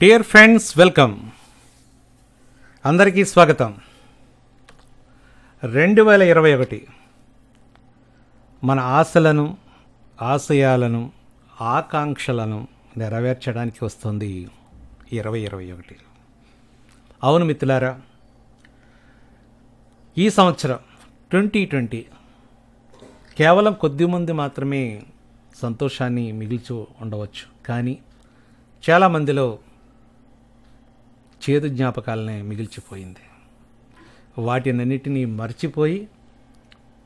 Dear friends welcome అందరికీ స్వాగతం. రెండు వేల ఇరవై ఒకటి మన ఆశలను ఆశయాలను ఆకాంక్షలను నెరవేర్చడానికి వస్తుంది ఇరవై ఇరవై ఒకటి. అవును మిత్రులారా ఈ సంవత్సరం ట్వంటీ ట్వంటీ కేవలం కొద్ది మంది మాత్రమే సంతోషాన్ని మిగిల్చి ఉండవచ్చు. కానీ చాలామందిలో చేదు జ్ఞాపకాలనే మిగిల్చిపోయింది. వాటినన్నిటినీ మర్చిపోయి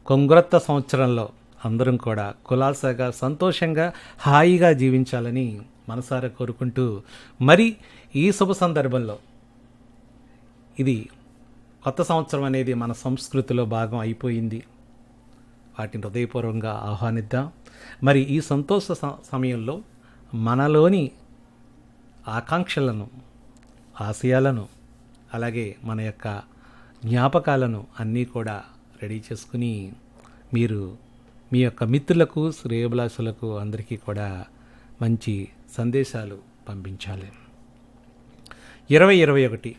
కొంగ్రొత్త సంవత్సరంలో అందరం కూడా కులాసాగా సంతోషంగా హాయిగా జీవించాలని మనసారా కోరుకుంటూ మరి ఈ శుభ సందర్భంలో ఇది కొత్త సంవత్సరం అనేది మన సంస్కృతిలో భాగం అయిపోయింది. వాటిని హృదయపూర్వకంగా ఆహ్వానిద్దాం. మరి ఈ సంతోష స- సమయంలో మనలోని ఆకాంక్షలను ఆశయాలను అలాగే మన యొక్క జ్ఞాపకాలను అన్నీ కూడా రెడీ చేసుకుని మీరు మీ యొక్క మిత్రులకు శ్రేయభిలాషులకు అందరికీ కూడా మంచి సందేశాలు పంపించాలి. ఇరవై ఇరవై ఒకటి.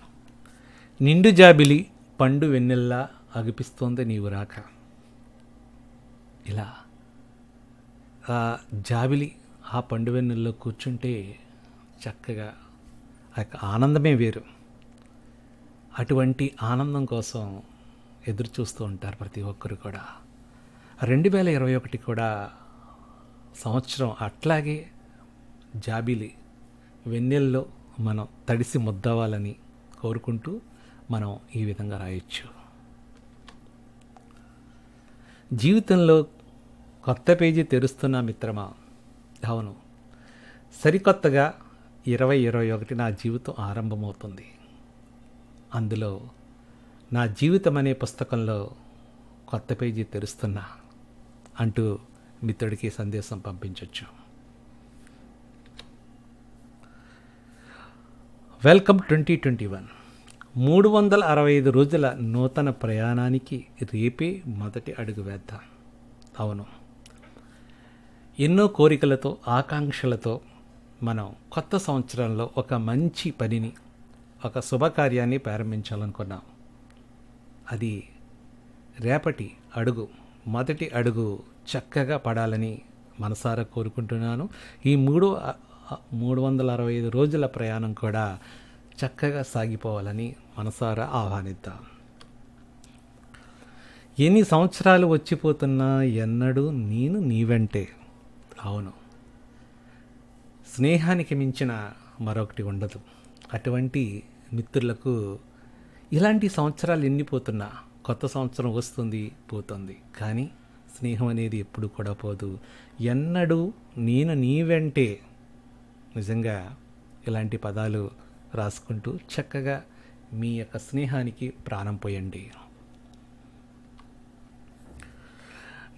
నిండు జాబిలి పండు వెన్నెల్లా అగిపిస్తోంది నీవు రాక. ఇలా ఆ జాబిలి ఆ పండు వెన్నెల్లో కూర్చుంటే చక్కగా ఆనందమే వేరు. అటువంటి ఆనందం కోసం ఎదురు చూస్తూ ఉంటారు ప్రతి ఒక్కరు కూడా. రెండు వేల ఇరవై ఒకటి కూడా సంవత్సరం అట్లాగే జాబిలి వెన్నెల్లో మనం తడిసి ముద్దవ్వాలని కోరుకుంటూ మనం ఈ విధంగా రాయొచ్చు. జీవితంలో కొత్త పేజీ తెరుస్తున్న మిత్రమా? అవును. సరికొత్తగా ఇరవై ఇరవై ఒకటి నా జీవితం ఆరంభమవుతుంది. అందులో నా జీవితం అనే పుస్తకంలో కొత్త పేజీ తెరుస్తున్నా అంటూ మిత్రుడికి సందేశం పంపించవచ్చు వెల్కమ్ ట్వంటీ ట్వంటీ వన్. మూడు వందల అరవై ఐదు రోజుల నూతన ప్రయాణానికి రేపే మొదటి అడుగు వేద్దాం. అవును. ఎన్నో కోరికలతో ఆకాంక్షలతో మనం కొత్త సంవత్సరంలో ఒక మంచి పనిని ఒక శుభకార్యాన్ని ప్రారంభించాలనుకున్నాం. అది రేపటి అడుగు మొదటి అడుగు చక్కగా పడాలని మనసారా కోరుకుంటున్నాను. ఈ మూడు మూడు వందల అరవై ఐదు రోజుల ప్రయాణం కూడా చక్కగా సాగిపోవాలని మనసారా ఆహ్వానిద్దాం. ఎన్ని సంవత్సరాలు వచ్చిపోతున్నా ఎన్నడూ నేను నీ వెంటే. అవును స్నేహానికి మించిన మరొకటి ఉండదు. అటువంటి మిత్రులకు ఇలాంటి సంవత్సరాలు ఎన్నిపోతున్నా కొత్త సంవత్సరం వస్తుంది పోతుంది. కానీ స్నేహం అనేది ఎప్పుడు కూడా పోదు. ఎన్నడూ నేను నీ వెంటే నిజంగా ఇలాంటి పదాలు రాసుకుంటూ చక్కగా మీ యొక్క స్నేహానికి ప్రాణం పోయండి.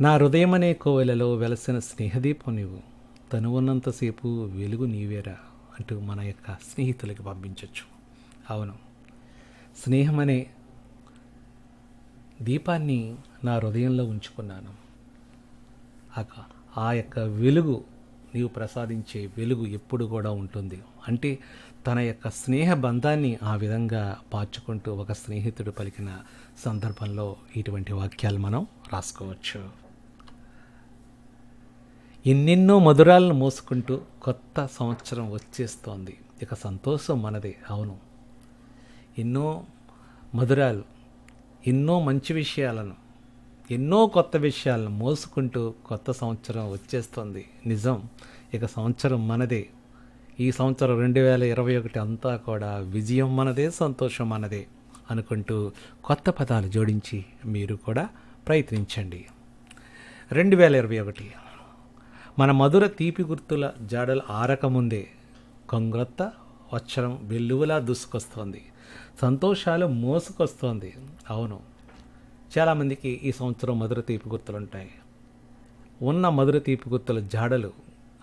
నా హృదయం అనే కోవెలలో వెలసిన స్నేహదీపం నువ్వు తను ఉన్నంతసేపు వెలుగు నీవేరా అంటూ మన యొక్క స్నేహితులకి పంపించవచ్చు అవును. స్నేహం అనే దీపాన్ని నా హృదయంలో ఉంచుకున్నాను. ఆ- ఆ యొక్క వెలుగు నీవు ప్రసాదించే వెలుగు ఎప్పుడు కూడా ఉంటుంది. అంటే తన యొక్క స్నేహ బంధాన్ని ఆ విధంగా పాచుకుంటూ ఒక స్నేహితుడు పలికిన సందర్భంలో ఇటువంటి వాక్యాలు మనం రాసుకోవచ్చు. ఎన్నెన్నో మధురాలను మోసుకుంటూ కొత్త సంవత్సరం వచ్చేస్తోంది. ఇక సంతోషం మనదే అవును. ఎన్నో మధురాలు ఎన్నో మంచి విషయాలను ఎన్నో కొత్త విషయాలను మోసుకుంటూ కొత్త సంవత్సరం వచ్చేస్తుంది. నిజం ఇక సంవత్సరం మనదే. ఈ సంవత్సరం రెండు వేల ఇరవై ఒకటి అంతా కూడా విజయం మనదే సంతోషం మనదే అనుకుంటూ కొత్త పదాలు జోడించి మీరు కూడా ప్రయత్నించండి. రెండు వేల ఇరవై ఒకటి మన మధుర తీపి గుర్తుల జాడలు ఆరకముందే కొంగ్రొత్త వచ్చరం వెల్లువలా దూసుకొస్తోంది. సంతోషాలు మోసుకొస్తోంది. అవును. చాలామందికి ఈ సంవత్సరం మధుర తీపి గుర్తులు ఉంటాయి ఉన్న మధుర తీపి గుర్తుల జాడలు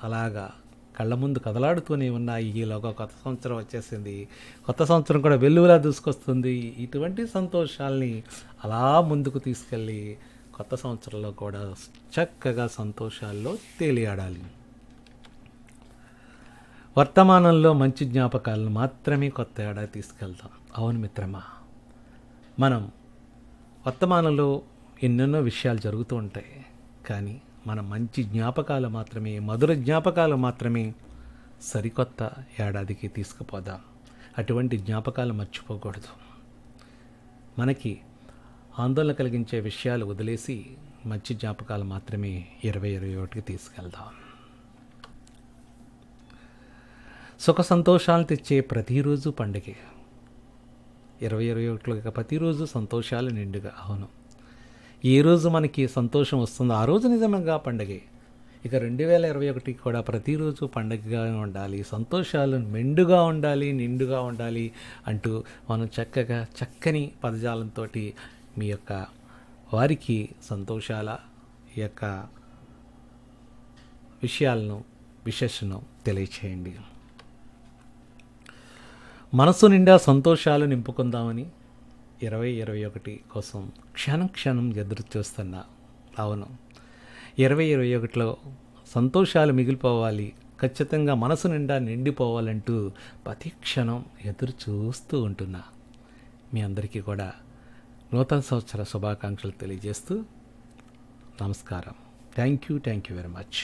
అలాగా కళ్ళ ముందు కదలాడుతూనే ఉన్నాయి. ఈలోగా కొత్త సంవత్సరం వచ్చేసింది. కొత్త సంవత్సరం కూడా వెల్లువలా దూసుకొస్తుంది. ఇటువంటి సంతోషాల్ని అలా ముందుకు తీసుకెళ్ళి కొత్త సంవత్సరంలో కూడా చక్కగా సంతోషాల్లో తేలియాడాలి. వర్తమానంలో మంచి జ్ఞాపకాలను మాత్రమే కొత్త ఏడాది తీసుకెళ్తాం. అవును మిత్రమా? మనం వర్తమానంలో ఎన్నెన్నో విషయాలు జరుగుతూ ఉంటాయి. కానీ మన మంచి జ్ఞాపకాలు మాత్రమే మధుర జ్ఞాపకాలు మాత్రమే సరికొత్త ఏడాదికి తీసుకుపోదాం. అటువంటి జ్ఞాపకాలు మర్చిపోకూడదు. మనకి ఆందోళన కలిగించే విషయాలు వదిలేసి మంచి జ్ఞాపకాలు మాత్రమే ఇరవై ఇరవై ఒకటికి తీసుకెళ్దాం. సుఖ సంతోషాలు తెచ్చే ప్రతిరోజు పండుగ. ఇరవై ఇరవై ఒకటిలో ప్రతిరోజు సంతోషాలు నిండుగా. అవును. ఏ రోజు మనకి సంతోషం వస్తుందో ఆ రోజు నిజంగా పండగే. ఇక రెండు వేల ఇరవై ఒకటి కూడా ప్రతిరోజు పండగగా ఉండాలి. సంతోషాలు మెండుగా ఉండాలి నిండుగా ఉండాలి అంటూ మనం చక్కగా చక్కని పదజాలంతో మీ యొక్క వారికి సంతోషాల ఈ యొక్క విషయాలను విశేషను తెలియచేయండి. మనసు నిండా సంతోషాలు నింపుకుందామని ఇరవై ఇరవై ఒకటి కోసం క్షణం క్షణం ఎదురు చూస్తున్నా అవును ఇరవై ఇరవై ఒకటిలో సంతోషాలు మిగిలిపోవాలి ఖచ్చితంగా మనసు నిండా నిండిపోవాలంటూ ప్రతి క్షణం ఎదురు చూస్తూ ఉంటున్నా. మీ అందరికీ కూడా నూతన సంవత్సర శుభాకాంక్షలు తెలియజేస్తూ నమస్కారం. Thank you thank you very much